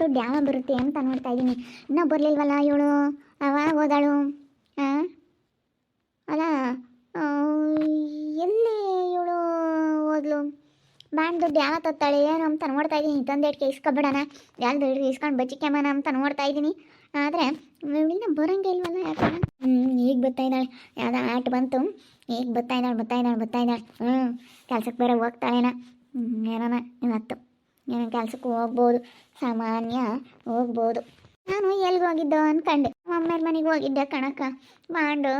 ದುಡ್ಡು ಯಾವಾಗ ಬರುತ್ತೆ ಅಂತ ನೋಡ್ತಾ ಇದ್ದೀನಿ ಇನ್ನೂ ಬರಲಿಲ್ವಲ್ಲ ಇವಳು? ಅವಾಗ ಹೋದಾಳು. ಅಲ್ಲ ಎಲ್ಲಿ ಇವಳು ಹೋದ್ಲು? ಬಾಂಡ್ ದುಡ್ಡು ಯಾವ ತತ್ತಾಳೆ. ಏನು ಅಂತ ನೋಡ್ತಾ ಇದ್ದೀನಿ ತಂದೆಟ್ಗೆ ಇಸ್ಕೊಬಿಡೋಣ ಯಾವ್ದು ಹಿಡಿದು ಇಸ್ಕೊಂಡು ಬಚ್ಚಿಕ್ಕೆಮನ ಅಂತ ನೋಡ್ತಾ ಇದ್ದೀನಿ ಆದರೆ ಇವಳಿಂದ ಬರೋಂಗೆ ಇಲ್ವಲ್ಲ ಯಾಕೆ ಈಗ ಬರ್ತಾ ಇದ್ದಾಳೆ. ಯಾವುದೋ ಆಟ ಬಂತು. ಈಗ ಬರ್ತಾ ಇದ್ದಾಳೆ ಬರ್ತಾ ಇದ್ದಾಳೆ ಬರ್ತಾ ಇದ್ದಾಳೆ. ಹ್ಞೂ ಕೆಲ್ಸಕ್ಕೆ ಬೇರೆ ಹೋಗ್ತಾಳೇನ? ಏನನ? ಇವತ್ತು. ಏನೋ ಕೆಲ್ಸಕ್ಕೆ ಹೋಗ್ಬೋದು. ಸಾಮಾನ್ಯ ಹೋಗ್ಬೋದು. ನಾನು ಎಲ್ಲಿಗೆ ಹೋಗಿದ್ದೋ ಅನ್ಕಂಡೆ. ಅಮ್ಮರ ಮನೆಗೆ ಹೋಗಿದ್ದೆ ಕಣಕ್ಕ. ಮಾಡು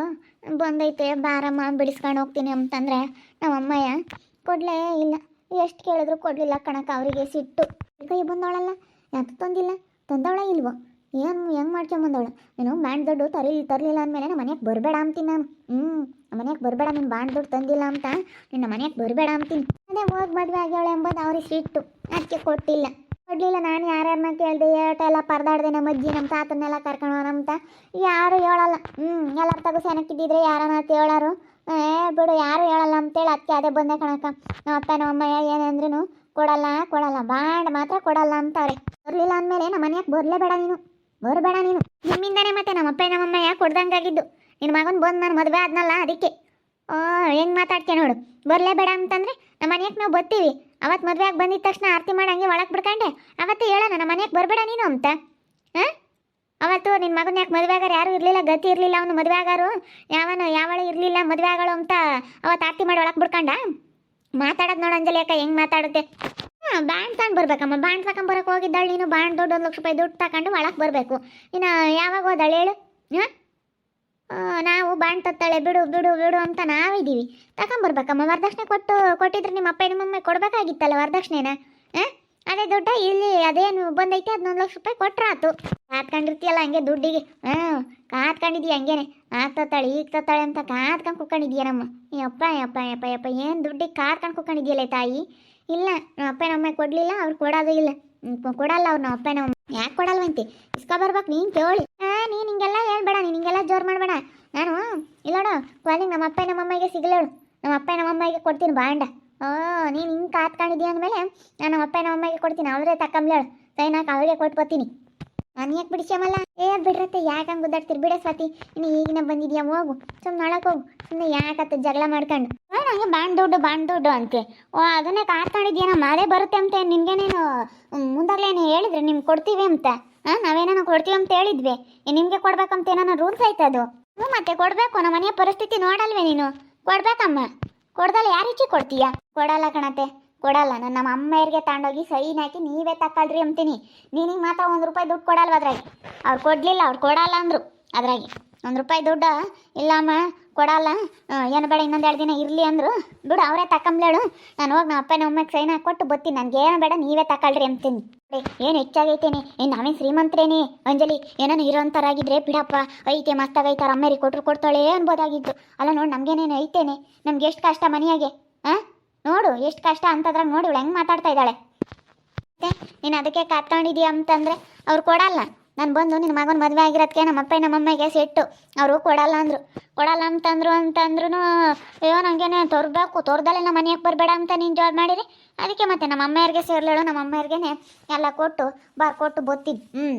ಬಂದೈತೆ, ಬಾರಮ್ಮ, ಬಿಡಿಸ್ಕೊಂಡು ಹೋಗ್ತೀನಿ ಅಂತಂದ್ರೆ ನಮ್ಮ ಅಮ್ಮಯ್ಯ ಕೊಡಲೇ ಇಲ್ಲ. ಎಷ್ಟು ಕೇಳಿದ್ರು ಕೊಡಲಿಲ್ಲ ಕಣಕ್ಕ ಅವರಿಗೆ ಸಿಟ್ಟು. ಕೈ ಬಂದವಳಲ್ಲ? ಯಾಕೆ ತಂದಿಲ್ಲ? ತಂದವಳ ಇಲ್ವೋ? ಏನು, ಹೆಂಗೆ ಮಾಡ್ಕೊಂಬಂದವಳು ನೀನು ಬಾಂಡ್ ದುಡ್ಡು ತರಲಿ, ತರಲಿಲ್ಲ ಅಂದಮೇಲೆ ನಮ್ಮ ಮನೆಗೆ ಬರಬೇಡ ಅಂತೀನಿ ನಾನು. ಹ್ಞೂ ನಮ್ಮ ಮನೆಗೆ ಬರಬೇಡ, ನೀನು ಬಾಂಡ್ ದುಡ್ಡು ತಂದಿಲ್ಲ ಅಂತ. ನಿನ್ನ ಮನೆಗೆ ಬರಬೇಡ ಅಂತೀನಿ. ಅದೇ ಹೋಗಿ ಮದುವೆ ಆಗ್ಯಾವಳೆ ಎಂಬುದು ಅವ್ರಿಗೆ ಸಿಟ್ಟು. ಅದಕ್ಕೆ ಕೊಟ್ಟಿಲ್ಲ. ಕೊಡಲಿಲ್ಲ, ನಾನು ಯಾರ್ಯಾರನ್ನ ಕೇಳಿದೆ ಏಟೆಲ್ಲ ಪರದಾಡ್ದೆ ನಮ್ಮ ಅಜ್ಜಿ, ನಮ್ಮ ತಾತನ್ನೆಲ್ಲ ಕರ್ಕೊಂಡು ಅಂತ. ಯಾರು ಹೇಳಲ್ಲ. ಹ್ಞೂ ಎಲ್ಲರ ತಗೋ ಸೆನಕ್ಕಿದ್ದಿದ್ರೆ ಯಾರನ್ನ ಹೇಳಾರು. ಏ, ಬಿಡು, ಯಾರು ಹೇಳಲ್ಲ ಅಂತೇಳಿ ಅದಕ್ಕೆ ಅದೇ ಬಂದೆ ಕಣಕ್ಕ. ನಮ್ಮ ಅಪ್ಪ, ನಮ್ಮ ಅಮ್ಮ ಏನಂದ್ರೂ ಕೊಡಲ್ಲ ಕೊಡಲ್ಲ ಬಾಂಡ್ ಮಾತ್ರ ಕೊಡಲ್ಲ ಅಂತಾರೆ ಬರಲಿಲ್ಲ ಅಂದಮೇಲೆ ನಮ್ಮ ಬರಲೇ ಬೇಡ ನೀನು. ಬರಬೇಡ ನೀನು. ನಿಮ್ಮಿಂದಾನೆ ಮತ್ತೆ ನಮ್ಮ ನಮ್ಮಮ್ಮ ಯಾಕೆ ಕೊಡ್ದಂಗಾಗಿದ್ದು? ನಿನ್ನ ಮಗನ ಬಂದು ನಾನು ಮದುವೆ ಆದ್ನಲ್ಲ ಅದಕ್ಕೆ. ಓ ಹೆಂಗೆ ಮಾತಾಡ್ತೀಯ ನೋಡು. ಬರಲೇಬೇಡ ಅಂತಂದರೆ ನಮ್ಮ ಮನೆಗೆ ನಾವು ಬರ್ತೀವಿ. ಅವತ್ತು ಮದುವೆ ಆಗಿ ಬಂದಿದ್ದ ತಕ್ಷಣ ಆರತಿ ಮಾಡಂಗೆ ಒಳಗೆ ಬಿಡ್ಕಂಡೆ. ಅವತ್ತೇ ಹೇಳೋಣ, ನಮ್ಮ ಮನೆಗೆ ಬರಬೇಡ ನೀನು ಅಂತ. ಹಾಂ ಅವತ್ತು ನಿನ್ನ ಮಗನ ಯಾಕೆ ಮದುವೆ ಆಗಾರ ಯಾರು ಇರಲಿಲ್ಲ, ಗತಿ ಇರಲಿಲ್ಲ ಅವನು ಮದುವೆ ಆಗಾರು? ಯಾವನು, ಯಾವಳು ಇರಲಿಲ್ಲ ಮದುವೆ ಆಗಳು ಅಂತ ಅವತ್ತು ಆರತಿ ಮಾಡಿ ಒಳಗೆ ಬಿಡ್ಕಂಡ? ಮಾತಾಡೋದು ನೋಡು ಅಂಜಲಿ ಅಕ್ಕ, ಹೆಂಗೆ ಮಾತಾಡುತ್ತೆ? ಬಾಂಡ್ ತಗೊಂಡು ಬರ್ಬೇಕಮ್ಮ. ಬಾಂಡ್ ತಗೊಂಬರಕ್ಕೆ ಹೋಗಿದ್ದಾಳೆ ನೀನು. ಬಾಂಡ್ ದೊಡ್ಡ ಒಂದು ಲಕ್ಷ ರೂಪಾಯಿ ದುಡ್ಡು ತಗೊಂಡು ಒಳಗೆ ಬರಬೇಕು. ಇನ್ನು ಯಾವಾಗ ಹೋದಾಳೆ ಹೇಳು? ಹಾಂ? ನಾವು ಬಾಂಡ್ ತತ್ತಾಳೆ ಬಿಡು ಬಿಡು ಬಿಡು ಅಂತ ನಾವಿದ್ದೀವಿ. ತಗೊಂಬರ್ಬೇಕಮ್ಮ ವರದಕ್ಷಿಣೆ ಕೊಟ್ಟು, ಕೊಟ್ಟಿದ್ರೆ ನಿಮ್ಮ ಅಪ್ಪ ನಿಮ್ಮಮ್ಮ ಕೊಡಬೇಕಾಗಿತ್ತಲ್ಲ ವರದಕ್ಷಿಣೆನ? ಹಾಂ? ಅದೇ ದುಡ್ಡ ಇಲ್ಲಿ ಅದೇನು ಬಂದೈತೆ ಹದಿನೊಂದು ಲಕ್ಷ ರೂಪಾಯಿ ಕೊಟ್ರಾತು. ಕಾತ್ಕೊಂಡಿರ್ತೀಯಲ್ಲ ಹಂಗೆ ದುಡ್ಡಿಗೆ. ಹಾಂ ಕಾತ್ಕೊಂಡಿದ್ದೀಯ ಹಂಗೇನೆ. ಆಗ ತತ್ತಾಳೆ ಈಗ ತತ್ತಾಳೆ ಅಂತ ಕಾತ್ಕೊಂಡು ಕುತ್ಕೊಂಡಿದ್ಯನಮ್ಮ ಅಪ್ಪ ಅಪ್ಪ ಅಪ್ಪ ಯಪ್ಪ, ಏನು ದುಡ್ಡಿಗೆ ಕಾತ್ಕೊಂಡು ಕುತ್ಕೊಂಡಿದ್ಯಲ್ಲ ತಾಯಿ? ಇಲ್ಲ ನಮ್ಮ ಅಪ್ಪ ನಮ್ಮ ಕೊಡಲಿಲ್ಲ, ಅವ್ರು ಕೊಡೋದು ಇಲ್ಲ. ಕೊಡಲ್ಲ ಅವ್ರು ನಮ್ಮ ಅಪ್ಪ ನಮ್ಮ ಯಾಕೆ ಕೊಡಲ್ವಂತೆ ಇಸ್ಕೊ ಬರ್ಬೇಕು, ನೀನು ಕೇಳಿ. ನೀನು ಹಿಂಗೆಲ್ಲ ಹೇಳ್ಬೇಡ, ನೀನು ಹಿಂಗೆಲ್ಲ ಜೋರು ಮಾಡಬೇಡ. ನಾನು ಇಲ್ಲೋಡ ಕ್ವಾಲಿಂಗ್ ನಮ್ಮ ಅಪ್ಪ ನಮ್ಮ ಅಮ್ಮಗೆ ಸಿಗಲೇಳು ನಮ್ಮ ಅಪ್ಪ ನಮ್ಮ ಅಮ್ಮಗೆ ಕೊಡ್ತೀನಿ ಬಾಂಡ. ಓ ನೀನು ಹಿಂಗೆ ಕಾತ್ಕೊಂಡಿದ್ದೀಯ ಅಂದಮೇಲೆ, ನಾನು ನಮ್ಮ ಅಪ್ಪ ಕೊಡ್ತೀನಿ, ಅವರೇ ತಕ್ಕಂಬ್ಲೇಳು ಸೈನಾಕ ಅವ್ರಿಗೆ ಕೊಟ್ಬೋತೀನಿ ನಾನು ಯಾಕೆ ಬಿಡಿಸ್ಯಾಮಲ್ಲ ಏ ಬಿಡ್ರತ್ತೆ, ಯಾಕೆ ಹಂಗೆ ಗುದ್ದಾಡ್ತೀರಿ ಬಿಡ ಸ್ವಾತಿ, ಇನ್ನು ಈಗಿನ ಬಂದಿದ್ಯಾ, ಹೋಗು ಸುಮ್ಮನೆ ಒಳಗೆ ಹೋಗು ಸುಮ್ಮನೆ ಯಾಕತ್ತೆ ಜಗಳ ಮಾಡ್ಕೊಂಡು. ಓ ನನಗೆ ಬಾಂಡ್ ದುಡ್ಡು ಬಾಣ್ ದುಡ್ಡು ಅಂತೆ. ಓ, ಅದನ್ನೇ ಕಾತ್ಕೊಂಡಿದ್ಯೇನಮ್ಮ ಮಳೆ ಬರುತ್ತೆ ಅಂತ, ನಿನ್ಗೇನೇನು ನೀವು ಹೇಳಿದ್ರೆ, ನಿಮ್ಗೆ ಕೊಡ್ತೀವಿ ಅಂತ. ಹಾಂ ನಾವೇನೋ ಕೊಡ್ತೀವಿ ಅಂತ ಹೇಳಿದ್ವಿ. ನಿಮಗೆ ಕೊಡ್ಬೇಕಂತ ಏನೋ ರೂಲ್ಸ್ ಐತೆ ಅದು? ಹ್ಞೂ, ಮತ್ತೆ ಕೊಡಬೇಕು, ನಮ್ಮ ಮನೆಯ ಪರಿಸ್ಥಿತಿ ನೋಡಲ್ವೇ ನೀನು? ಕೊಡ್ಬೇಕಮ್ಮ. ಕೊಡ್ದಲ್ಲ ಯಾರು ಹೆಚ್ಚಿ ಕೊಡ್ತೀಯಾ? ಕೊಡಲ್ಲ ಕಣತೆ. ಕೊಡಲ್ಲ. ನನ್ನ ನಮ್ಮ ತಗೊಂಡೋಗಿ ಸೈನ್ ಹಾಕಿ ನೀವೇ ತಕೊಳ್ರಿ ಅಂತೀನಿ. ನೀನಿಗೆ ಮಾತ್ರ ಒಂದು ರೂಪಾಯಿ ದುಡ್ಡು ಕೊಡಲ್ವ ಅದ್ರಾಗೆ? ಅವ್ರು ಕೊಡಲಿಲ್ಲ, ಅವ್ರು ಕೊಡಲ್ಲ ಅಂದರು ಅದ್ರಾಗೆ. ಒಂದು ರೂಪಾಯಿ ದುಡ್ಡು, ಇಲ್ಲಮ್ಮ, ಕೊಡಲ್ಲ. ಏನು ಬೇಡ, ಇನ್ನೊಂದು ಎರಡು ದಿನ ಇರಲಿ ಅಂದರು. ಬಿಡು, ಅವರೇ ತಕೊಂಬ್ಲೇಳು ನಾನು ಹೋಗಿ ನಮ್ಮ ಅಪ್ಪನ ಅಮ್ಮಗೆ ಸೈನ್ ಹಾಕಿ ಕೊಟ್ಟು ಬರ್ತೀನಿ ನನಗೆ ಏನು ಬೇಡ, ನೀವೇ ತಕೊಳ್ರಿ ಅಂತೀನಿ. ಏನು ಹೆಚ್ಚಾಗೈತೇನೆ? ಏನು ನಾವೇನು ಶ್ರೀಮಂತರೇನೆ? ಅಂಜಲಿ, ಏನೇನು ಇರೋಂಥರಾಗಿದ್ರೆ ಬಿಡಪ್ಪ. ಐತೆ ಮಸ್ತಾಗೈತಾರ ಅಮ್ಮೇರಿ ಕೊಟ್ಟರು ಕೊಡ್ತಾಳೆ ಅನ್ಬೋದಾಗಿತ್ತು. ಅಲ್ಲ ನೋಡಿ, ನಮಗೇನೇನು ಐತೇನೆ? ನಮ್ಗೆ ಎಷ್ಟು ಕಷ್ಟ ಮನೆಯಾಗೆ ಹಾಂ ನೋಡು, ಎಷ್ಟು ಕಷ್ಟ ಅಂತದ್ರಾಗ ನೋಡಿ ಇವಳು ಹೆಂಗೆ ಮಾತಾಡ್ತಾ ಇದ್ದಾಳೆ. ಮತ್ತೆ ನೀನು ಅದಕ್ಕೆ ಕಾತ್ಕೊಂಡಿದೀಯ ಅಂತಂದರೆ ಅವ್ರು ಕೊಡಲ್ಲ. ನಾನು ಬಂದು ನಿನ್ನ ಮಗನ ಮದುವೆ ಆಗಿರೋದಕ್ಕೆ ನಮ್ಮ ಅಪ್ಪ ನಮ್ಮ ಅಮ್ಮಗೆ ಸಿಟ್ಟು. ಅವರು ಕೊಡಲ್ಲ ಅಂದರು. ಕೊಡಲ್ಲ ಅಂತಂದ್ರು ಅಂತಂದ್ರೂ ಅಯ್ಯೋ ನನಗೇನೆ ತೋರ್ಬೇಕು ತೋರ್ದಲ್ಲೇ ನಮ್ಮ ಮನೆಗೆ ಬರಬೇಡ ಅಂತ ನೀನು ಜಾಬ್ ಮಾಡಿರಿ ಅದಕ್ಕೆ ಮತ್ತೆ ನಮ್ಮ ಅಮ್ಮೆಯವ್ರಿಗೆ ಸೇರ್ಲೇಳು, ನಮ್ಮ ಅಮ್ಮೆಯವ್ರಿಗೇನೆ ಎಲ್ಲ ಕೊಟ್ಟು, ಬಾರ್ ಕೊಟ್ಟು ಬತ್ತೀನಿ ಹ್ಞೂ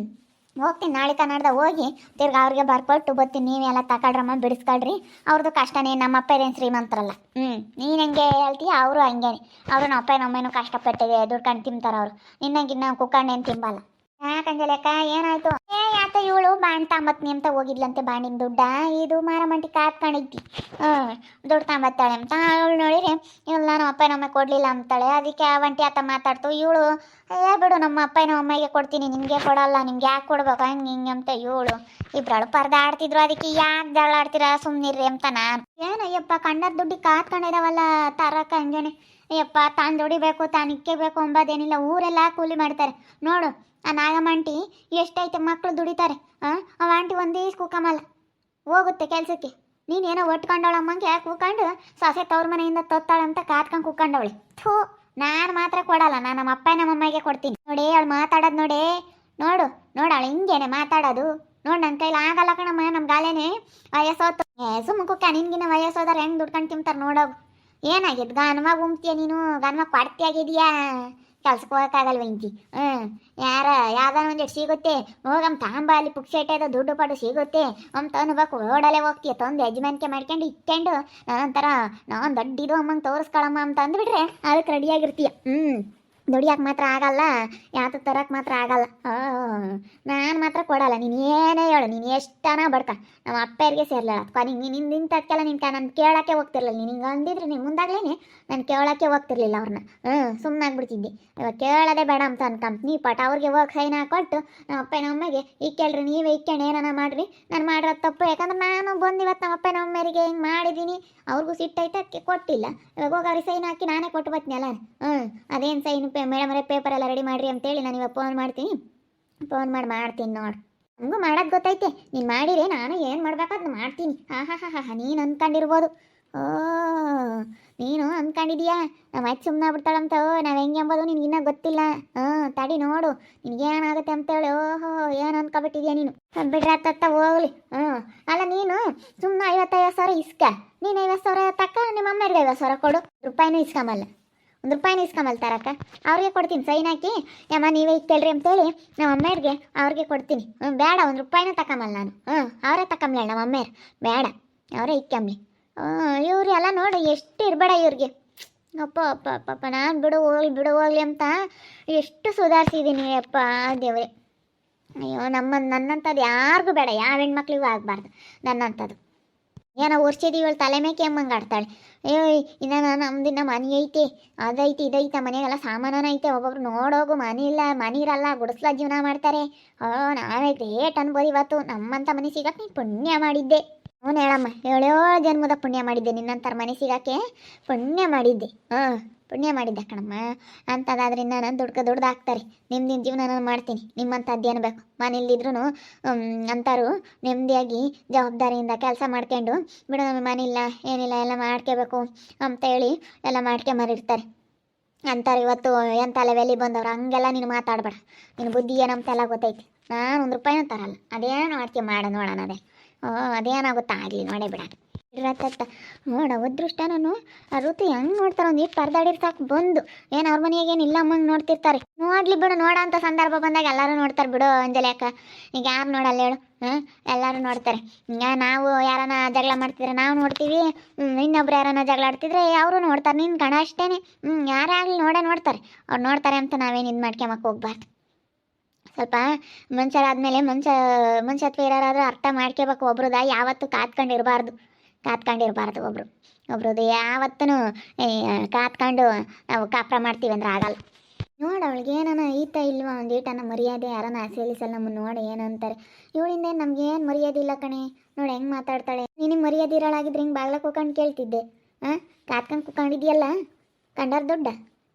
ಹೋಗ್ತೀನಿ, ನಾಳೆ ಕನ್ನಡದ ಹೋಗಿ. ತಿರ್ಗಿ ಅವ್ರಿಗೆ ಬರ್ಕೊಟ್ಟು ಬತ್ತೀನಿ ನೀವೆಲ್ಲ ತಕೊಳ್ರಮ್ಮ ಬಿಡಿಸ್ಕೊಳ್ರಿ. ಅವ್ರದ್ದು ಕಷ್ಟನೇ ನಮ್ಮ ಅಪ್ಪ ಏನು ಶ್ರೀಮಂತರಲ್ಲ. ಹ್ಞೂ ನೀನು ಹೆಂಗೆ ಹೇಳ್ತೀಯ ಅವರು ಹಂಗೇನೆ. ಅವರು ನಮ್ಮ ಅಪ್ಪ ನಮ್ಮೇನು ಕಷ್ಟಪಟ್ಟಿದೆ ದುಡ್ಕೊಂಡು ತಿಂತಾರೆ ಅವರು. ನಿನ್ನಂಗೆ ನಾವು ಕುಕ್ಕಂಡೇನು ತಿಂಬಲ್ಲ. ಯಾಕಂಜಲಕ್ಕ ಏನಾಯ್ತು? ಏ, ಯಾತ ಇವಳು ಬಾಣ್ ತಾಂಬತ್ನಿ ಅಂತ ಹೋಗಿದ್ಲಂತೆ ಬಾಣಿನ ದುಡ್ಡ. ಇದು ಮಾರಮಂಟಿ ಕಾತ್ಕೊಂಡೈತಿ ಹ್ಞೂ ದುಡ್ಡು ತಾಂಬತ್ತಾಳೆ ಅಂತ. ಅವಳು ನೋಡಿರಿ ಇವಳು ನಾನು ಅಪ್ಪ ನಮ್ಮ ಕೊಡಲಿಲ್ಲ ಅಂತಾಳೆ. ಅದಕ್ಕೆ ಆ ಒಂಟಿ ಆತ ಮಾತಾಡ್ತು. ಇವಳು, ಏ, ಬಿಡು, ನಮ್ಮ ಅಪ್ಪ ನಮ್ಮ ಅಮ್ಮಗೆ ಕೊಡ್ತೀನಿ. ನಿಮಗೆ ಕೊಡಲ್ಲ. ನಿಮ್ಗೆ ಯಾಕೆ ಕೊಡ್ಬೇಕು? ಹಂಗೆ ಹಿಂಗೆ ಅಂತ ಇವಳು. ಇಬ್ಬರಳು ಪರದಾಡ್ತಿದ್ರು ಅದಕ್ಕೆ ಯಾಕೆ ಜಗಳ ಆಡ್ತೀರಾ? ಸುಮ್ಮನಿರ್ರಿ ಅಂತ ನಾನು. ಏನಯ್ಯಪ್ಪ ಕಂಡದ ದುಡ್ಡಿ ಕಾತ್ಕೊಂಡಿದಾವಲ್ಲ ತರಕ ಹಂಗೇನೆ ಅಯ್ಯಪ್ಪ, ತಾನು ದುಡಿಬೇಕು, ತಾನು ಇಕ್ಕೇಬೇಕು ಅಂಬೋದೇನಿಲ್ಲ. ಊರೆಲ್ಲ ಕೂಲಿ ಮಾಡ್ತಾರೆ. ನೋಡು ಆ ನಾಗಮ್ಮಂಟಿ ಎಷ್ಟೈತೆ ಮಕ್ಕಳು ದುಡಿತಾರೆ, ಆ? ಆಂಟಿ ಒಂದೇ ಕೂಕಮಲ್ಲ ಹೋಗುತ್ತೆ ಕೆಲಸಕ್ಕೆ. ನೀನೇನೋ ಒಟ್ಕೊಂಡವಳಮ್ಮಂಗೆ ಕೂಕೊಂಡು ಸೊಸೆ ತವ್ರ ಮನೆಯಿಂದ ತೊತ್ತಾಳಂತ ಕಾತ್ಕೊಂಡು ಕೂಕೊಂಡವಳಿ. ಥೂ, ನಾನು ಮಾತ್ರ ಕೊಡಲ್ಲ, ನಾನು ನಮ್ಮ ಅಪ್ಪ ನಮ್ಮ ಅಮ್ಮಗೆ ಕೊಡ್ತೀನಿ. ನೋಡಿ, ಅವಳು ಮಾತಾಡೋದು ನೋಡಿ. ನೋಡು ನೋಡು ಅವಳು ಹಿಂಗೇನೆ ಮಾತಾಡೋದು. ನೋಡು ನನ್ನ ಕೈಲಿ ಆಗಲ್ಲ ಕಣಮ್ಮ ನಮ್ಮ ಗಾಲೇನೆ ವಯಸ್ಸೋತು. ಹೆಸು ಸುಮ್ಮ ಕುಕ್ಕ ನಿನ್ಗಿನ ವಯಸ್ಸೋದಾರ ಹೆಂಗೆ ದುಡ್ಕೊಂಡು ತಿಂತಾರೆ ನೋಡೋ ಏನಾಗಿದ್ದು ಗಾನವಾಗ ಉಮ್ತೀಯ ನೀನು? ಗಾನವಾಗ ಪಡ್ತಿಯಾಗಿದೆಯಾ ಕೆಲ್ಸಕ್ಕೆ ಹೋಗೋಕ್ಕಾಗಲ್ವ ಇಂತಿ ಹ್ಞೂ ಯಾರ, ಯಾವ್ದಾನ ಒಂದಿಟ್ಟು ಸಿಗುತ್ತೆ. ಹೋಗಮ್ಮ ತಾಂಬ ಅಲ್ಲಿ ಪುಕ್ಸೆಟ್ಟೆದ ದುಡ್ಡು ಪಡು, ಸಿಗುತ್ತೆ. ಅಮ್ಮ ತನ್ಬೇಕು ಓಡಲ್ಲೇ ಹೋಗ್ತೀಯ ತಂದು ಯಜಮಾನಿಕೆ ಮಾಡ್ಕೊಂಡು ಇಟ್ಕೊಂಡು ನಾನೊಂಥರ, ನಾನು ದೊಡ್ಡಿದು ಅಮ್ಮಂಗೆ ತೋರಿಸ್ಕೊಳಮ್ಮ ಅಂತ ಅಂದ್ಬಿಟ್ರೆ ಅದಕ್ಕೆ ರೆಡಿಯಾಗಿರ್ತೀಯ ಹ್ಞೂ ದುಡಿಯಕ್ಕೆ ಮಾತ್ರ ಆಗಲ್ಲ ಯಾತ ತರಕ್ಕೆ ಮಾತ್ರ ಆಗಲ್ಲ. ನಾನು ಮಾತ್ರ ಕೊಡಲ್ಲ. ನೀನು ಏನೇ ಹೇಳು, ನೀನು ಎಷ್ಟನ ಬಡ್ಕ. ನಮ್ಮ ಅಪ್ಪರಿಗೆ ಸೇರ್ಲಿಲ್ಲ. ಕೊನೆಗೆ ನೀನು ನಿಂದು ನಿಂತಕ್ಕೆಲ್ಲ ನಿನ್ಕ ನಾನು ಕೇಳೋಕ್ಕೆ ಹೋಗ್ತಿರ್ಲಿಲ್ಲ. ನೀನು ಹಿಂಗೆ ಅಂದಿದ್ರೆ ನೀನು ಮುಂದಾಗ್ಲೇ ನಾನು ಕೇಳೋಕ್ಕೆ ಹೋಗ್ತಿರ್ಲಿಲ್ಲ ಅವ್ರನ್ನ ಹ್ಞೂ ಸುಮ್ಮನೆ ಆಗ್ಬಿಡ್ತಿದ್ದೆ ಇವಾಗ ಕೇಳೋದೇ ಬೇಡ ಅಂತ ಅನ್ಕಂತ ನೀ ಪಟ ಅವ್ರಿಗೆ ಹೋಗಿ ಸೈನ್ ಹಾಕೊಟ್ಟು ನಮ್ಮ ಅಪ್ಪ ನಮ್ಮ ಅಮ್ಮಗೆ ಈಗ ಕೇಳ್ರಿ, ನೀವೇ ಇಕ್ಕೊಂಡು ಏನಾನ ಮಾಡಿರಿ. ನಾನು ಮಾಡಿರೋ ತಪ್ಪು. ಯಾಕಂದ್ರೆ ನಾನು ಬಂದು ಇವತ್ತು ನಮ್ಮ ಅಪ್ಪ ನಮ್ಮ ಅಮ್ಮರಿಗೆ ಹಿಂಗೆ ಮಾಡಿದ್ದೀನಿ ಅವ್ರಿಗೂ ಸಿಟ್ಟೈತೆ ಕೊಟ್ಟಿಲ್ಲ. ಇವಾಗ ಹೋಗಿ ಅವ್ರಿಗೆ ಸೈನ್ ಹಾಕಿ ನಾನೇ ಕೊಟ್ಟು ಬರ್ತೀನಲ್ಲ ಹ್ಞೂ ಅದೇನು ಸೈನ್ ಪೇ ಮೇಡಮರೇ ಪೇಪರ್ ಎಲ್ಲ ರೆಡಿ ಮಾಡಿರಿ ಅಂತೇಳಿ ನಾನು ಇವಾಗ ಫೋನ್ ಮಾಡ್ತೀನಿ. ಫೋನ್ ಮಾಡಿ, ಮಾಡ್ತೀನಿ ನೋಡು. ನಮಗೂ ಮಾಡೋದು ಗೊತ್ತೈತೆ. ನೀನು ಮಾಡಿರಿ ನಾನು ಏನು ಮಾಡ್ಬೇಕಾದ್ ಮಾಡ್ತೀನಿ. ಹಾ ಹಾ ಹಾ, ಹಾಂ ನೀನು ಅಂದ್ಕೊಂಡಿರ್ಬೋದು ಓ, ನೀನು ಅಂದ್ಕೊಂಡಿದ್ಯಾ ನಮ್ಮ ಅಜ್ಜಿ ಸುಮ್ಮನೆ ಬಿಡ್ತಾಳಂತ ನಾವು ಹೆಂಗೆ ಎಂಬುದು ಇನ್ನ ಗೊತ್ತಿಲ್ಲ. ಹ್ಞೂ ತಡಿ ನೋಡು. ನಿನಗೇನಾಗುತ್ತೆ ಅಂತೇಳಿ. ಓಹೋ, ಏನು ಅಂದ್ಕೊಬಿಟ್ಟಿದ್ಯಾ ನೀನು? ಬಿಡ್ರೆ ಹತ್ತತ್ತ ಹೋಗ್ಲಿ. ಹ್ಞೂ ಅಲ್ಲ, ನೀನು ಸುಮ್ಮನೆ ಐವತ್ತೈವತ್ತು ಸಾವಿರ ಇಸ್ಕ. ನೀನು ಐವತ್ತು ಸಾವಿರ ತಕ್ಕ ನಿಮ್ಮ ಅಮ್ಮರಿಗೆ ಐವತ್ತು ಸಾವಿರ ಕೊಡು. ರೂಪಾಯಿನೂ ಇಸ್ಕೊಂಬಲ್ಲ. ಒಂದು ರೂಪಾಯಿನ ಇಸ್ಕೊಂಬಲ್ ತರಕ ಅವ್ರಿಗೆ ಕೊಡ್ತೀನಿ, ಸೈನ್ ಹಾಕಿ. ಯಮ್ಮ, ನೀವೇ ಇಕ್ಕೇಳ್ರಿ ಅಂತೇಳಿ ನಮ್ಮ ಅಮ್ಮೇರಿಗೆ ಅವ್ರಿಗೆ ಕೊಡ್ತೀನಿ. ಬೇಡ, ಒಂದು ರೂಪಾಯಿನ ತಕೊಂಬಲ್ಲ ನಾನು. ಹ್ಞೂ ಅವರೇ ತಕೊಂಬ್ಲೇಳ ನಮ್ಮ ಅಮ್ಮೇರು. ಬೇಡ, ಅವರೇ ಇಕ್ಕಂಬ್ಲಿ ಹ್ಞೂ ಎಲ್ಲ ನೋಡಿ, ಎಷ್ಟು ಇರಬೇಡ ಇವ್ರಿಗೆ. ಅಪ್ಪ ಅಪ್ಪ ಅಪ್ಪ ಅಪ್ಪ, ನಾನು ಬಿಡು, ಹೋಗ್ಲಿ ಬಿಡು, ಹೋಗ್ಲಿ ಅಂತ ಎಷ್ಟು ಸುಧಾರಿಸಿದ್ದೀನಿ ಅಪ್ಪ ದೇವ್ರೆ. ಅಯ್ಯೋ ನಮ್ಮ ನನ್ನಂಥದ್ದು ಯಾರಿಗೂ ಬೇಡ, ಯಾವ ಹೆಣ್ಮಕ್ಳಿಗೂ ಆಗಬಾರ್ದು ನನ್ನಂಥದ್ದು. ಏನೋ ವರ್ಷದೀವಿ ಇವಳು ತಲೆ ಮೇಲೆ ಕೆಮ್ಮಂಗೆ ಆಡ್ತಾಳೆ. ಅಯ್ಯೋ ಇನ್ನ ನಮ್ದಿನ್ನ ಮನೆ ಐತಿ, ಅದೈತಿ, ಇದೈತೆ ಮನೆಗೆಲ್ಲ ಸಾಮಾನ ಐತೆ, ಒಬ್ಬೊಬ್ರು ನೋಡೋಗು ಮನೆ ಇಲ್ಲ, ಮನೆ ಇರಲ್ಲ, ಗುಡಿಸ್ಲ ಜೀವನ ಮಾಡ್ತಾರೆ. ನಾವೇ ಗ್ರೇಟ್ ಅನ್ಬೋದು ಇವತ್ತು ನಮ್ಮಂಥ ಮನೆ ಸಿಗಕ್ಕೆ ನೀನು ಪುಣ್ಯ ಮಾಡಿದ್ದೆ. ಹ್ಞೂ ಹೇಳಮ್ಮ ಏಳೇಳು ಜನ್ಮದ ಪುಣ್ಯ ಮಾಡಿದ್ದೆ, ನಿನ್ನಂಥರ ಮನೆ ಸಿಗಕ್ಕೆ ಪುಣ್ಯ ಮಾಡಿದ್ದೆ. ಹಾಂ, ಪುಣ್ಯ ಮಾಡಿದ್ದೆ ಕಣಮ್ಮ. ಅಂಥದ್ದಾದ್ರಿಂದ ನಾನು ದುಡ್ಕ ದುಡ್ದು ಹಾಕ್ತಾರೆ. ನಿಮ್ದಿನ ಜೀವನ ನಾನು ಮಾಡ್ತೀನಿ. ನಿಮ್ಮಂಥದ್ದು ಏನು ಬೇಕು. ಮನೇಲಿದ್ರು ಅಂತಾರು ನೆಮ್ಮದಿಯಾಗಿ ಜವಾಬ್ದಾರಿಯಿಂದ ಕೆಲಸ ಮಾಡ್ಕೊಂಡು, ಬಿಡು ನಮ್ಮ ಮನೆಯಿಲ್ಲ ಏನಿಲ್ಲ, ಎಲ್ಲ ಮಾಡ್ಕೋಬೇಕು ಅಂತ ಹೇಳಿ ಎಲ್ಲ ಮಾಡ್ಕೊಂಬರಿರ್ತಾರೆ ಅಂತಾರೆ ಇವತ್ತು ಎಂಥ ಲೆವೆಲಿ ಬಂದವ್ರು, ಹಂಗೆಲ್ಲ ನೀನು ಮಾತಾಡಬೇಡ. ನಿನ್ನ ಬುದ್ಧಿ ಏನಂತೆಲ್ಲ ಗೊತ್ತೈತಿ. ನಾನು ಒಂದು ರೂಪಾಯಿನೂ ತರಲ್ಲ. ಅದೇನು ಮಾಡ್ತೀವಿ ಮಾಡ ನೋಡೋಣ ಅದೇ. ಅದೇನಾಗುತ್ತಾ? ಆಗಲಿ ನೋಡೇ ಬಿಡ. ಇರತ್ತ ನೋಡ ಅದೃಷ್ಟ ನಾನು ಆ ಋತು ಹೆಂಗೆ ನೋಡ್ತಾರೆ ಒಂದು ಇಟ್ಟು ಸಾಕು, ಬಂದು. ಏನು ಅವ್ರ ಮನೆಯಾಗೇನು ಇಲ್ಲ ಅಮ್ಮಂಗೆ ನೋಡ್ತಿರ್ತಾರೆ. ನೋಡ್ಲಿ ಬಿಡು, ನೋಡೋ ಅಂತ ಸಂದರ್ಭ ಬಂದಾಗ ಎಲ್ಲರೂ ನೋಡ್ತಾರೆ ಬಿಡು ಅಂಜಲಿ ಯಾಕ ಈಗ ಯಾರು ನೋಡಲ್ಲ ಹೇಳು, ಹಾಂ? ಎಲ್ಲರೂ ನೋಡ್ತಾರೆ. ನಾವು ಯಾರನ್ನ ಜಗಳ ಮಾಡ್ತಿದ್ರೆ ನಾವು ನೋಡ್ತೀವಿ ಇನ್ನೊಬ್ರು ಯಾರನ್ನ ಜಗಳ ಆಡ್ತಿದ್ರೆ ಅವರು ನೋಡ್ತಾರೆ ನಿನ್ನ ಕಣ ಅಷ್ಟೇ ಹ್ಞೂ ಯಾರೇ ಆಗಲಿ ನೋಡೇ ನೋಡ್ತಾರೆ. ಅವ್ರು ನೋಡ್ತಾರೆ ಅಂತ ನಾವೇನು ಇದು ಮಾಡ್ಕೊಂಬಕ್ಕೆ ಹೋಗ್ಬಾರ್ದು ಸ್ವಲ್ಪ ಮನುಷ್ಯರಾದ್ಮೇಲೆ ಮನುಷ್ಯ, ಮನುಷ್ಯತ್ವ ಇರೋರಾದ್ರೂ ಅರ್ಥ ಮಾಡ್ಕೋಬೇಕು. ಒಬ್ರದ ಯಾವತ್ತು ಕಾತ್ಕೊಂಡಿರಬಾರ್ದು ಕಾತ್ಕೊಂಡಿರಬಾರ್ದು ಒಬ್ರು. ಒಬ್ರದ್ದು ಯಾವತ್ತೂ ಕಾತ್ಕೊಂಡು ನಾವು ಕಾಪ್ರ ಮಾಡ್ತೀವಿ ಅಂದ್ರೆ ಆಗಲ್ಲ. ನೋಡು ಅವಳಿಗೆ ಏನನ ಈತ ಇಲ್ವಾ? ಒಂದು ಈಟನ ಮರ್ಯಾದೆ, ಯಾರನ್ನ ಸೇಲಿಸಲ್ಲ ನಮ್ಮನ್ನು ನೋಡಿ ಅಂತಾರೆ ಇವಳಿಂದ ನಮ್ಗೆ ಏನು ಮರ್ಯಾದೆ ಇಲ್ಲ ಕಣೆ? ನೋಡಿ ಹೆಂಗೆ ಮಾತಾಡ್ತಾಳೆ. ನೀನು ಮರ್ಯಾದೆ ಇರೋಳಾಗಿದ್ರೆ ಹಿಂಗೆ ಬಾಗ್ಲ ಕೂತ್ಕೊಂಡು ಕೇಳ್ತಿದ್ದೆ. ಹಾಂ ಕಾತ್ಕೊಂಡು ಕೂತ್ಕೊಂಡಿದ್ಯಲ್ಲ? ಕಂಡಾರ ದುಡ್ಡ?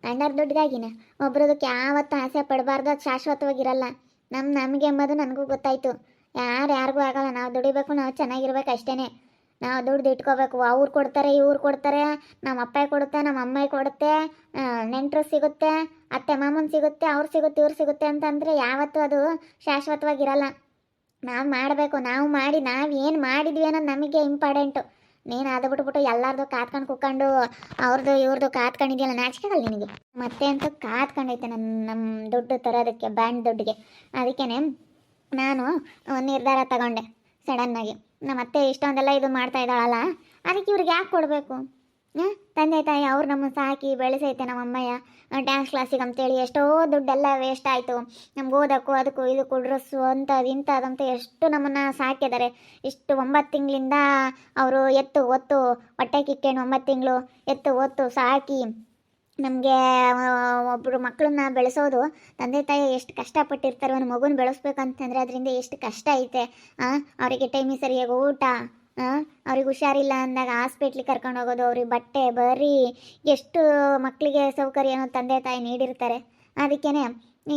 ಕಂಡಾರ ದುಡ್ಡಿಗಾಗಿನ. ಒಬ್ರದಕ್ಕೆ ಯಾವತ್ತೂ ಆಸೆ ಪಡಬಾರ್ದು, ಅದು ಶಾಶ್ವತವಾಗಿರಲ್ಲ. ನಮ್ಮ ನಮಗೆ ಎಂಬುದು ನನಗೂ ಗೊತ್ತಾಯ್ತು. ಯಾರು ಯಾರಿಗೂ ಆಗಲ್ಲ. ನಾವು ದುಡಿಬೇಕು, ನಾವು ಚೆನ್ನಾಗಿರ್ಬೇಕು ಅಷ್ಟೇ ನಾವು ದುಡ್ದು ಇಟ್ಕೋಬೇಕು. ಅವ್ರು ಕೊಡ್ತಾರೆ, ಇವ್ರು ಕೊಡ್ತಾರೆ. ನಮ್ಮ ಅಪ್ಪ ಕೊಡುತ್ತೆ ನಮ್ಮ ಅಮ್ಮ ಕೊಡುತ್ತೆ. ನೆಂಟರು ಸಿಗುತ್ತೆ, ಅತ್ತೆ ಮಾಮನ್ ಸಿಗುತ್ತೆ, ಅವ್ರು ಸಿಗುತ್ತೆ, ಇವ್ರು ಸಿಗುತ್ತೆ ಅಂತಂದರೆ ಯಾವತ್ತೂ ಅದು ಶಾಶ್ವತವಾಗಿರಲ್ಲ. ನಾವು ಮಾಡಬೇಕು. ನಾವು ಮಾಡಿ, ನಾವು ಏನು ಮಾಡಿದ್ವಿ ಅನ್ನೋದು ನಮಗೆ ಇಂಪಾರ್ಟೆಂಟು. ನೀನು ಅದು ಬಿಟ್ಬಿಟ್ಟು ಎಲ್ಲಾರ್ದು ಕಾತ್ಕೊಂಡು ಕುಕ್ಕೊಂಡು ಅವ್ರದ್ದು ಇವ್ರದ್ದು ಕಾತ್ಕೊಂಡಿದ್ಯಲ್ಲ ನಾಚಿಕೆಗಲ್ಲ ನಿನಗೆ? ಮತ್ತೆ ಅಂತೂ ಕಾತ್ಕೊಂಡೈತೆ ನನ್ನ ನಮ್ಮ ದುಡ್ಡು ತರೋದಕ್ಕೆ ಬ್ಯಾಂಡ್ ದುಡ್ಡಿಗೆ. ಅದಕ್ಕೇ ನಾನು ಒಂದು ನಿರ್ಧಾರ ತಗೊಂಡೆ ಸಡನ್ನಾಗಿ ನಮ್ಮ ಅತ್ತೆ ಇಷ್ಟೊಂದೆಲ್ಲ ಇದು ಮಾಡ್ತಾ ಇದ್ದಾಳಲ್ಲ, ಅದಕ್ಕೆ ಇವ್ರಿಗೆ ಯಾಕೆ ಕೊಡಬೇಕು? ತಂದೆ ತಾಯಿ ಅವ್ರು ನಮ್ಮನ್ನು ಸಾಕಿ ಬೆಳೆಸೈತೆ ನಮ್ಮ ಅಮ್ಮಯ್ಯ ಡ್ಯಾನ್ಸ್ ಕ್ಲಾಸಿಗೆ ಅಂತೇಳಿ ಎಷ್ಟೋ ದುಡ್ಡೆಲ್ಲ ವೇಸ್ಟ್ ಆಯಿತು. ನಮ್ಗೆ ಓದೋಕ್ಕೂ ಅದಕ್ಕೂ ಇದಕ್ಕೂ ಡ್ರೆಸ್ಸು ಅಂಥದ್ದು ಇಂಥದ್ದಂತ ಎಷ್ಟು ನಮ್ಮನ್ನು ಸಾಕಿದ್ದಾರೆ. ಇಷ್ಟು ಒಂಬತ್ತು ತಿಂಗಳಿಂದ ಅವರು ಎತ್ತು, ಒತ್ತು, ಹೊಟ್ಟೆ ಕಿಕ್ಕೇನು ಒಂಬತ್ತು ತಿಂಗಳು ಎತ್ತು, ಒತ್ತು ಸಾಕಿ ನಮಗೆ ಒಬ್ಬರು ಮಕ್ಕಳನ್ನ ಬೆಳೆಸೋದು. ತಂದೆ ತಾಯಿ ಎಷ್ಟು ಕಷ್ಟಪಟ್ಟಿರ್ತಾರೆ, ಒಂದು ಮಗುನ ಬೆಳೆಸ್ಬೇಕಂತಂದರೆ ಅದರಿಂದ ಎಷ್ಟು ಕಷ್ಟ ಐತೆ. ಅವರಿಗೆ ಟೈಮಿಗೆ ಸರಿಯಾಗಿ ಊಟ ಅವ್ರಿಗೆ ಹುಷಾರಿಲ್ಲ ಅಂದಾಗ ಹಾಸ್ಪಿಟ್ಲಿಗೆ ಕರ್ಕೊಂಡು ಹೋಗೋದು, ಅವ್ರಿಗೆ ಬಟ್ಟೆ, ಬರೀ, ಎಷ್ಟು ಮಕ್ಕಳಿಗೆ ಸೌಕರ್ಯ ಅನ್ನೋ ತಂದೆ ತಾಯಿ ನೀಡಿರ್ತಾರೆ. ಅದಕ್ಕೇ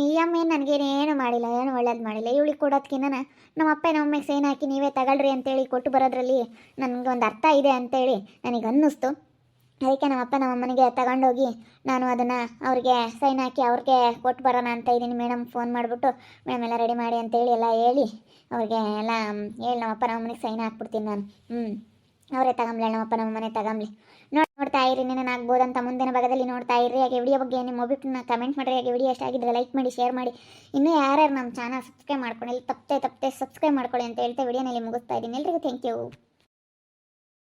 ಈ ಅಮ್ಮ ನನಗೇನೇನು ಮಾಡಿಲ್ಲ, ಏನು ಒಳ್ಳೇದು ಮಾಡಿಲ್ಲ. ಇವಳಿಗೆ ಕೊಡೋದ್ಕಿನ್ನ ನಮ್ಮ ಅಪ್ಪ ನಮ್ಮ ಅಮ್ಮಗೆ ಸೈನ್ ಹಾಕಿ ನೀವೇ ತಗೊಳ್ರಿ ಅಂತೇಳಿ ಕೊಟ್ಟು ಬರೋದ್ರಲ್ಲಿ ನನಗೊಂದು ಅರ್ಥ ಇದೆ ಅಂತೇಳಿ ನನಗೆ ಅನ್ನಿಸ್ತು ಅದಕ್ಕೆ ನಮ್ಮ ಅಪ್ಪ ನಮ್ಮ ಅಮ್ಮನಿಗೆ ತಗೊಂಡೋಗಿ ನಾನು ಅದನ್ನು ಅವ್ರಿಗೆ ಸೈನ್ ಹಾಕಿ ಅವ್ರಿಗೆ ಕೊಟ್ಟು ಬರೋಣ ಅಂತ ಇದ್ದೀನಿ. ಮೇಡಮ್ ಫೋನ್ ಮಾಡಿಬಿಟ್ಟು ಮೇಡಮ್ ಎಲ್ಲ ರೆಡಿ ಮಾಡಿ ಅಂತೇಳಿ ಎಲ್ಲ ಹೇಳಿ, ಅವ್ರಿಗೆ ಎಲ್ಲ, ಹೇಳಿ ನಮ್ಮ ಅಪ್ಪ ನಮ್ಮ ಅಮ್ಮನಿಗೆ ಸೈನ್ ಹಾಕ್ಬಿಡ್ತೀನಿ ನಾನು. ಹ್ಞೂ ಅವರೇ ತಗೊಂಬ್ಲಿ ನಮ್ಮಪ್ಪ ನಮ್ಮ ಮನೆ ತಗೊಂಬ್ಲಿ. ನೋಡಿ, ನೋಡ್ತಾ ಇರಿ ನಾನು ಅಂತ ಮುಂದಿನ ಭಾಗದಲ್ಲಿ ನೋಡ್ತಾ ಇರಿ. ಹಾಗೆ ವಿಡಿಯೋ ಬಗ್ಗೆ ನಿಮ್ಮ ಮೊಬೈಲ್ನ ಕಮೆಂಟ್ ಮಾಡಿರಿ. ಹಾಗೆ ವಿಡಿಯೋ ಎಷ್ಟಾಗಿದ್ರೆ ಲೈಕ್ ಮಾಡಿ ಶೇರ್ ಮಾಡಿ. ಇನ್ನೂ ಯಾರ್ಯಾರು ನಮ್ಮ ಚಾನಲ್ ಸಬ್ಸ್ಕ್ರೈಬ್ ಮಾಡ್ಕೊಂಡು ಇಲ್ಲಿ ತಪ್ಪದೆ ತಪ್ಪದೆ ಸಬ್ಸ್ಕ್ರೈಬ್ ಮಾಡ್ಕೊಳ್ಳಿ ಅಂತ ಹೇಳ್ತಾ ವಿಡಿಯೋನಲ್ಲಿ ಮುಗಿಸ್ತಾ ಇದ್ದೀನಿ. ಎಲ್ರಿಗೂ ಥ್ಯಾಂಕ್ ಯು